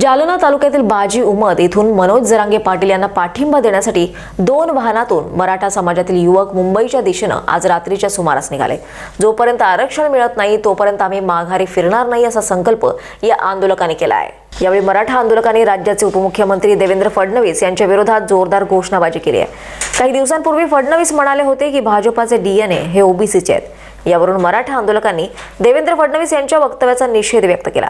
जालना तालुक्यातील बाजी उमद येथून मनोज जरांगे पाटील यांना पाठिंबा देण्यासाठी दोन वाहनातून मराठा समाजातील युवक मुंबईच्या दिशेनं आज रात्रीच्या सुमारास निघाले. जोपर्यंत आरक्षण मिळत नाही तोपर्यंत आम्ही माघारी फिरणार नाही असा संकल्प या आंदोलकांनी केला आहे. यावेळी मराठा आंदोलकांनी राज्याचे उपमुख्यमंत्री देवेंद्र फडणवीस यांच्या विरोधात जोरदार घोषणाबाजी केली आहे. काही दिवसांपूर्वी फडणवीस म्हणाले होते की भाजपाचे डीएनए हे ओबीसीचे आहेत. यावरून मराठा आंदोलकांनी देवेंद्र फडणवीस यांच्या वक्तव्याचा निषेध व्यक्त केला.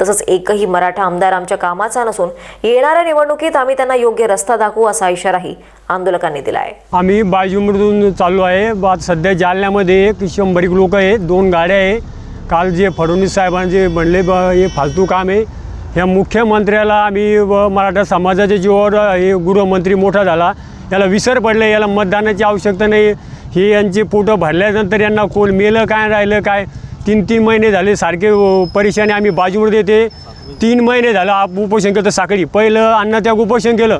तसंच एकही मराठा आमदार आमच्या कामाचा नसून येणाऱ्या निवडणुकीत आम्ही त्यांना योग्य रस्ता दाखवू असा इशाराही आंदोलकांनी दिला आहे आम्ही बाजूमधून चाललो आहे. बा सध्या जालन्यामध्ये एक शंभर लोक आहेत. दोन गाड्या आहे. काल जे फडणवीस साहेबांचे म्हणले बा हे फालतू काम आहे. ह्या मुख्यमंत्र्याला आम्ही व मराठा समाजाच्या जीवावर हे गृहमंत्री मोठा झाला. याला विसर पडले. याला मतदानाची आवश्यकता नाही. हे यांचे पोटं भरल्यानंतर यांना कोण मेलं काय राहिलं काय? तीन तीन महिने झाले सारखे परेशानी आम्ही बाजूवर देते. तीन महिने झालं आप उपोषण केलं साखळी. पहिलं अन्न त्या उपोषण केलं.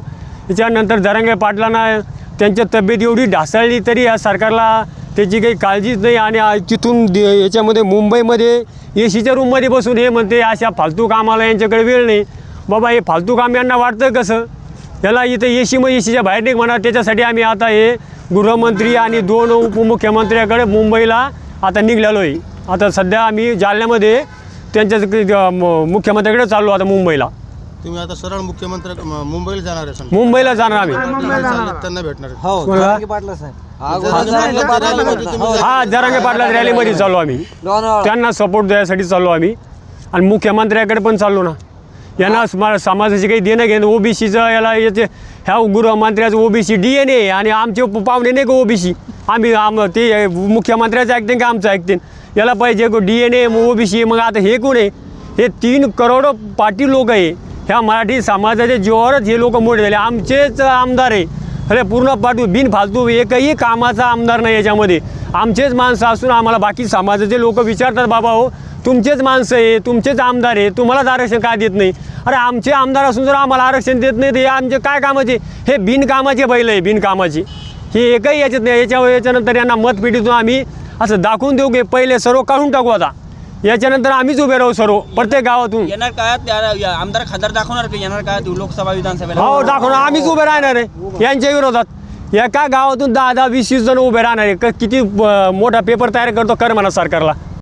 त्याच्यानंतर जरांगे पाटलांना त्यांच्या तब्येत एवढी ढासळली तरी या सरकारला त्याची काही काळजीच नाही आणि तिथून दे- याच्यामध्ये मुंबईमध्ये ए सीच्या रूममध्ये बसून हे म्हणते अशा फालतू कामाला यांच्याकडे वेळ नाही. बाबा हे फालतू काम यांना वाटतं कसं? याला इथं ए सी मग ए सीच्या बाहेर नाही म्हणा त्याच्यासाठी आम्ही आता हे गृहमंत्री आणि दोन उपमुख्यमंत्र्याकडे मुंबईला आता निघालेलो आहे आता सध्या आम्ही जालन्यामध्ये त्यांच्या मुख्यमंत्र्याकडे चाललो आता मुंबईला. तुम्ही आता सरळ मुख्यमंत्री मुंबईला जाणार आहे समजा. मुंबईला जाणार आम्ही. त्यांना भेटणार. आहे. हो कोणाला? जरांगे पाटला साहेब. जरांगे पाटलाच्या रॅलीमध्ये तुम्ही जा- हा जरांगे पाटला रॅलीमध्ये चाललो आम्ही. लोणावळा त्यांना सपोर्ट द्यायसाठी चाललो आम्ही. आणि मुख्यमंत्र्याकडे पण चाललो ना. यांना समा समाजाचे काही देणं घेणं ओबीसीचं याला याचे ह्या गृहमंत्र्याचं ओबीसी डी एन ए आणि आमचे प- पाहुणे नाही का ओबीसी आम्ही आम ते मुख्यमंत्र्याचं ऐकते का आमचं ऐकते याला पाहिजे डी एन ए ओबीसी मग आता हे कोण आहे? हे तीन करोड पाटील लोक आहे. ह्या मराठी समाजाच्या जीवावरच हे लोक मोठे झाले आमचेच आमदार आहे. अरे पूर्ण पाठवू बिनफालतू एकही कामाचा आमदार नाही याच्यामध्ये. आमचेच माणसं असून आम्हाला बाकी समाजाचे लोक विचारतात बाबा हो तुमचेच माणसं आहे तुमचेच आमदार आहे तुम्हालाच आरक्षण काय देत नाही? अरे आमचे आमदार असून जर आम्हाला आरक्षण देत नाही तर हे आमचे काय कामाचे? हे बिनकामाचे बैल आहे बिनकामाचे. हे एकही याच्यात नाही. याच्या याच्यानंतर यांना मतपेटीतून आम्ही असं दाखवून देऊ की पहिले सर्व काढून टाकू आता. याच्यानंतर आम्हीच उभे राहू सर्व प्रत्येक गावातून. येणार काळात या आमदार खासदार दाखवणार का येणार काळात लोकसभा विधानसभेला? हो दाखवणार. आम्हीच उभे राहणार आहे. यांच्या विरोधात. एका गावातून दहा दहा वीस वीस जण उभे राहणार आहे. क- किती अं, मोठा पेपर तयार करतो कर म्हणा सरकारला.